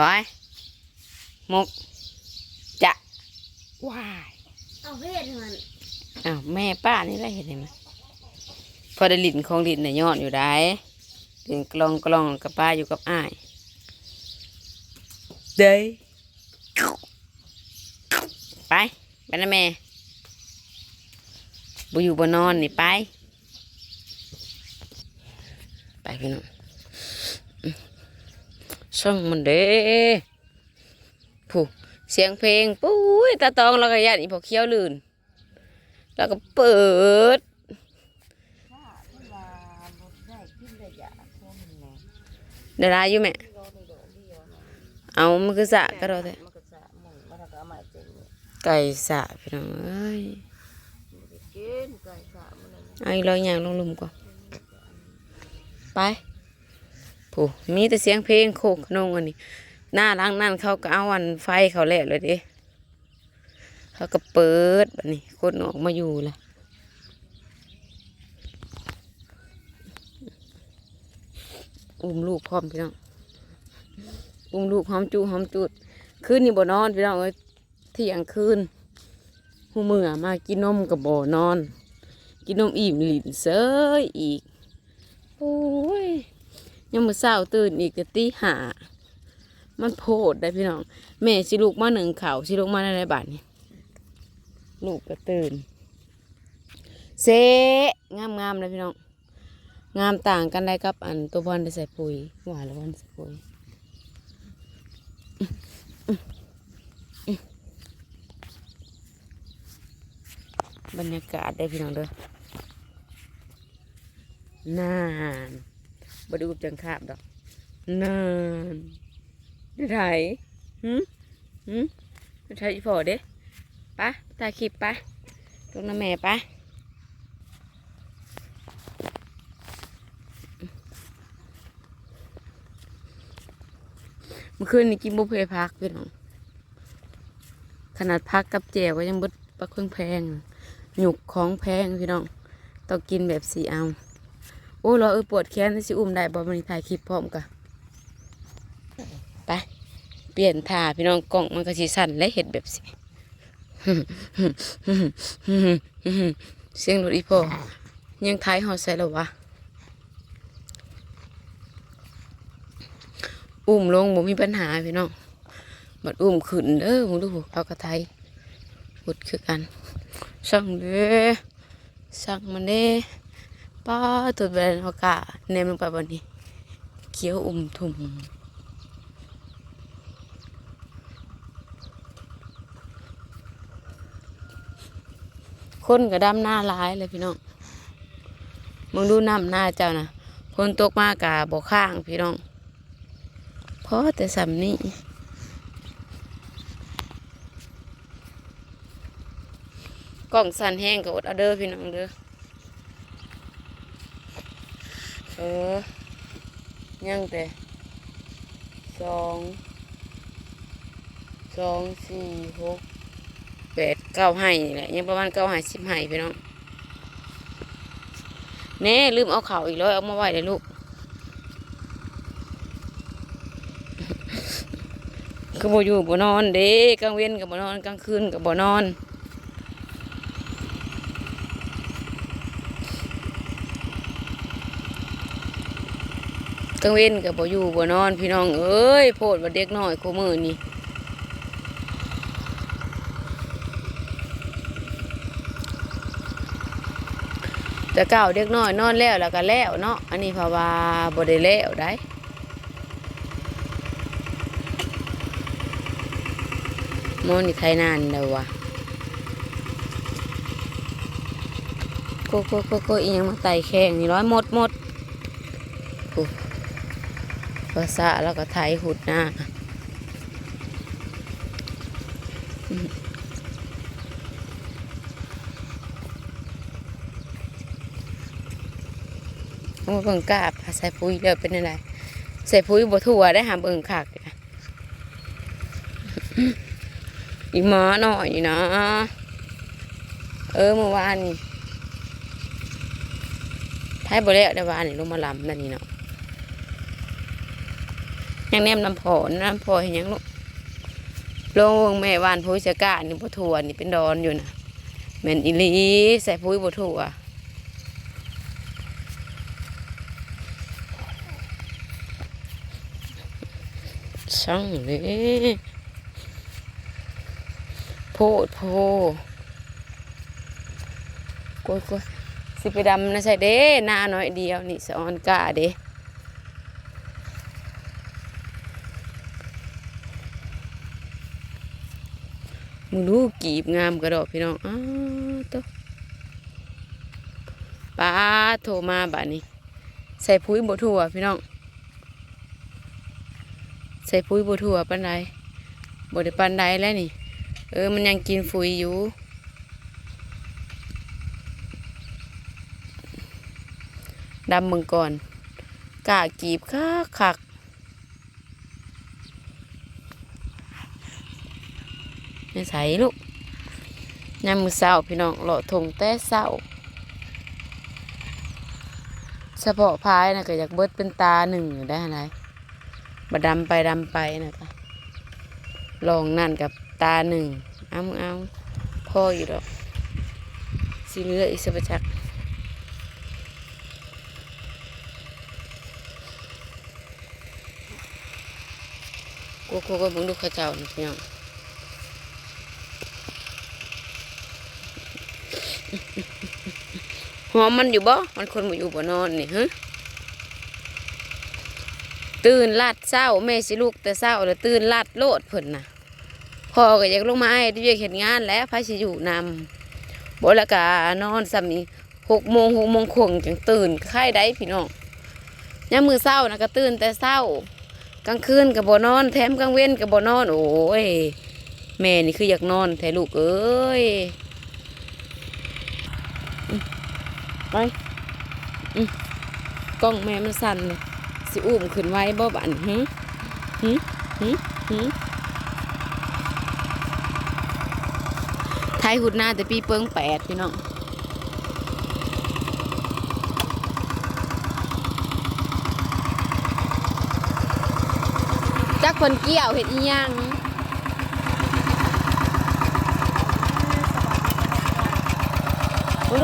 ร้อยมุกจะว้ายเอาเพศมันอ้าวแม่ป้านี่แหละเห็นไหมพอได้ลิ้นของลิ้นเนี่ยยอดอยู่ได้ลิ้นกลองกลองกับป้าอยู่กับอ้ายเด้ยไปไปนะแม่บ่อยู่บ่นอนนี่ไป ไปพี่น้องอื้อ ช่องมันเด้ผู้เสียงเพลงปุ้ยตาตองแล้วก็ยันอีพอเคี้ยวลื่น แล้วก็เปิดเดี๋ยวได้อยู่แม่ เอามันคือสะก็เราแต่ไก่สะพี่น้องเอ้ยเอาอีกร้อยอย่างลงลุมก่อนไป ผู้มีแต่เสียงเพลงโคกนงอันนี้ หน้าล้างนั่นเขาก็เอาอันไฟเขาแหละเลยเดิเขาก็เปิดแบบนี้คนออกมาอยู่ละอุ้มลูกพร้อมพี่น้องอุ้มลูกหอมจูหอมจุดคืนนี้บ่นอนพี่น้องเอ้ยเที่ยงคืนหูมือมากินนมกับบ่นอน กินนมอิ่มหลินเซยอีกโอ้ย ยังมือเศร้าตื่นอีกก็ตีหามันโพดได้พี่น้อง แม่สิลูกมาหนึ่งเข่าวสิลูกมาในบาทนี่ลูกก็ตื่นเซะงามงามๆเลยพี่น้อง งามต่างกันได้กับ อันตัวบอลได้ใส่ปุ๋ยหวานแล้วบอลใส่ปุ๋ยบรรยากาศได้พี่น้องเด้อนาน บดูจังคาบดอกนานได้ไถหืมหืมได้ไถอีพอเด้ปะถ่ายคลิปะตรงน้าแม่ปะเมื่อคืนนี้กินบุฟเฟ่พักพี่น้องขนาดพักกับแจวก็ยังบดปลาเครื่องแพงหยุกของแพงพี่น้องต้องกินแบบสีเอา อ้เราเออปวดแขนสิอุ้มได้บอมันถ่ายคลิปพร้อมกันไป เปลี่ยนท่าพี่น้องกล่องมันก็สีสั่นและเห็ดแบบสิเสียงรถอีพอยังท้ายหอดใส่แล้วะ อุ้มลงบ่มีปัญหาพี่น้องบัดอุ้มขึ้นเด้อมึงดูเอากระไทยพุดคือกัน สั่งเด้สั่งมันเด้ ป้าตัวเป็นโอกาเนมลงไปบนนี้เขี้ยวอุ่มทุ่มคนก็ดำหน้าร้ายเลยพี่น้องมึงดูน้ำหน้าเจ้านะคนตกมากาบอกข้างพี่น้องเพราะแต่สำนี้กล่องสันแห้งก็อดเอเด้อพี่น้องเด้อ เออ ยังแต่สองสองสี่หกแปดเก้าให้นี่แหละยังประมาณเก้าให้สิบให้พี่น้องเน่ลืมเอาเข่าอีกแล้วเอามาไว้เลยลูกคือบ่อยู่บ่นอนเด้กลางเว้นกับบ่นอนกลางคืนกับบ่นอน กลางเว้นกับบ่อยู่บ่นอน พี่น้องเอ้ยโพดว่าเด็กน้อยโคมือนี่แต่เก่าเด็กน้อยนอนแล้วแล้วก็แล้วเนาะอันนี้เพราวาบ่ได้แล้วได้มอนี่ใครนานแล้ววะโกโกโกโกอีหยังมาไต่แข้งนี่ร้อยหมดหมดภาษาแล้วก็ไทยหุดหน้าเอามาเบิ่งกาบใส่ปุ๋ยเลือเป็นอะไรใส่ปุ๋ยบ่ทั่วได้หาเบิ่งคักอีหมาหน่อยนะเออเมื่อวานนี่ไทยบ่แล้วได้วานนี่ลงมาลำนั่นนี่เนาะ งแนมน้ำพอน้ำพอเห็นยังลูกลงแม่วานพุ้ยสกานี่บ่ถั่วนี่เป็นดอนอยู่นะแม่นอีลีใส่พุ้ยบ่ถั่วช่างเลยโพดโพกลัวกลัวสิไปดำนะใช่เด้หน้าน้อยเดียวนี่สะออนกาเด้ มึงดูกีบงามกระดอกพี่น้องอ้าวตัวป้าโทรมาบ้านี้ ใส่พุ้ยบถั่วพี่น้อง ใส่พุ้ยบถั่วปันใดบไดปันใดแล้วนี่ เออมันยังกินฟุยอยู่ดำมึงก่อนกะกีบคักคัก ไม่ใส่ลูกยามมือเศร้าพี่น้องเลาะทงแต่เศร้าเฉพาะพายนะก็อยากเบิดเป็นตาหนึ่งได้อะไรบดำไปดำไปนะคะลองนั่นกับตาหนึ่งเอาเอาพ่ออยู่ดอกสิเหลืออีกสักจักกูกูก็เบึงดูข้าเจ้านะพี่น้อง อมมันอยู่บ่ มันคนมาอยู่บ่นอนนี่ฮะตื่นลาดเศร้าแม่สิลูกแต่เศร้าแล้วตื่นลาดโลดเพิ่นน่ะพ่อก็อยากลงมาให้ที่เวียกเห็นงานแล้วพายสิอยู่นำบ่ละกานอนซ้ำนี้หกโมงหกโมงคงจังตื่นไข้ได้พี่น้องยามมือเศร้านะก็ตื่นแต่เศร้ากลางคืนก็บ่นอน แถมกลางเว้นก็บ่นอน โอ้ยแม่นี่คืออยากนอนแท้ลูกเอ้ย ไปอืมกล้องแม่มันสั่นเลยสิอุ้มขึ้นไว้บ่บันหึหึหึหึไทยหุดหน้าแต่ปีเปิงแปดพี่น้องจักคนเกี่ยวเห็ดอีหยัง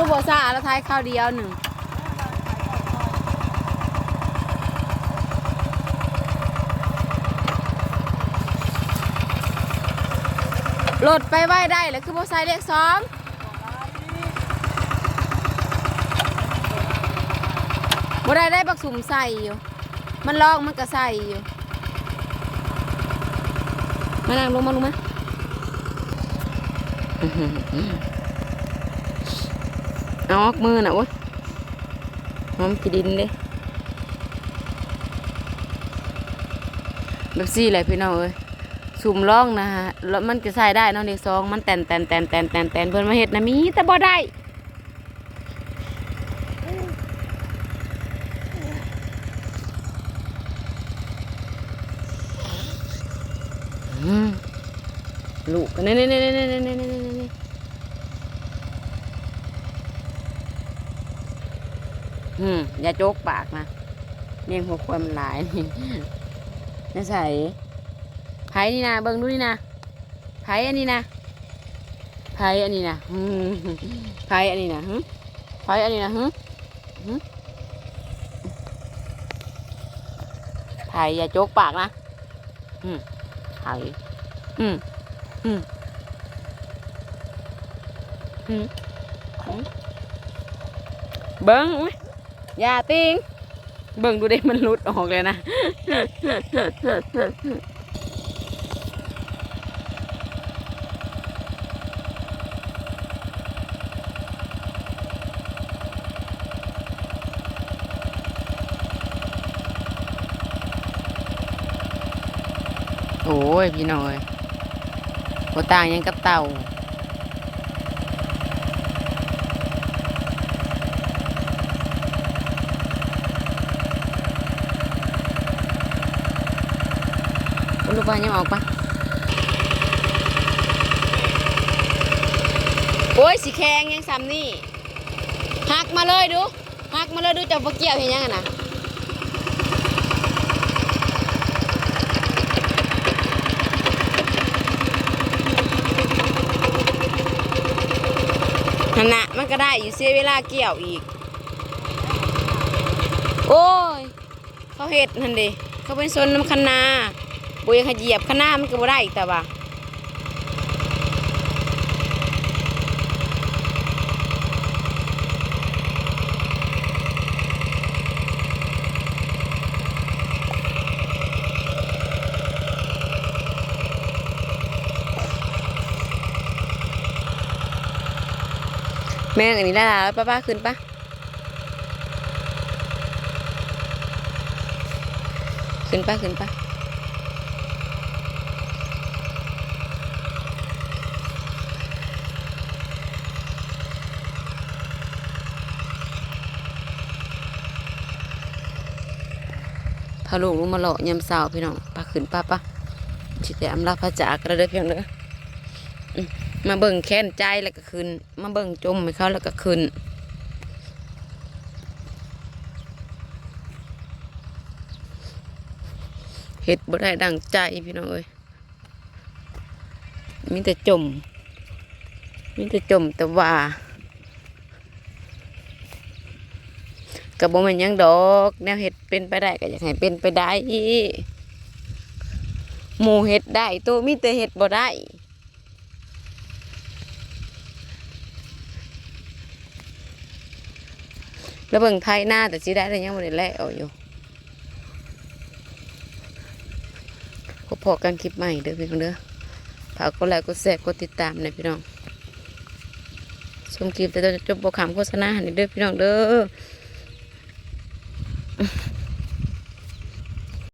รู้บ่ซ่าแล้วทายข้าวเดียวหนึ่งโหลดไปไหวได้แล้วคือโบไซเลขสองโบได้ได้บักสุ่มใส่อยู่ มันลอกมันก็ใส่อยู่ มานั่งลงมาลงมา เอาออกมือน่ะโว้ยหอมกีดินเด้แบบซี่แหละพี่น้องเอ้ยสุ่มล่องนะฮะแล้วมันจะใส่ได้น้องเด็กสองมันแตนแตนแตนแตนแตนแตนเพื่อนมาเห็ดนะมีแต่บ่ได้ลูกกันนี่นี่นี่นี่นี่นี่นี่นี่นี่ อืมอย่าโจกปากนะเลี้ยงหัวควายมันหลายนี่น่าใส่ไผ่นี่นะเบิ่งดูนี่นะไผ่อันนี้นะไผ่อันนี้นะไผ่อันนี้นะไผ่อันนี้นะหึไผ่อย่าโจกปากนะอืมไผ่อืมอืมอืมเบิ่งอุ๊ย อย่าติงเบิ่งดูด็มันหลุดออกเลยนะโอ้ยพี่น้อยโหต่างยังกับเต่า อยู่ป่ะยังออกป่ะโอ้ยสีแข็งยังซ้ำนี่หักมาเลยดูหักมาเลยดูจะเกี่ยวเห็นยังไงนะขนะมันก็ได้อยู่เสียเวลาเกี่ยวอีก โอ้ย เขาเห็ดนั่นดิเขาเป็นชนน้ำคนาาบุยขเหยียบคันนามันก็บ่ได้อีกแต่ว่าแม่งอันนี้ได้แล้วป้าป้าขึ้นปะขึ้นปะขึ้นปะาลูกลงมาหล่อยำสาวพี่น้องปะขึ้นปะปะชิแต่อำลาพระจากระเด้อเพียงเด้อมาเบิ่งแค้นใจแล้วก็ขึ้นมาเบิ่งจมให้เขาแล้วก็ขึ้นเห็ดบ่ได้ดังใจพี่น้องเอ้ยมีแต่จมมีแต่จมแต่ว่า กับบ่แม่นยังดอก แนวเห็ดเป็นไปได้ก็อยากให้เป็นไปได้หมูเห็ดได้ตัวมีแต่เห็ดบ่ได้แล้วเบิ่งไทยหน้าแต่สิได้แต่ยังบ่ได้แล้วอยู่พบพอกันคลิปใหม่เด้อพี่น้องเด้อฝากกดไลค์กดแชร์กดติดตามน่อยพี่น้องชมคลิปแต่จะจบบทคำโฆษณาให้เด้อพี่น้องเด้อ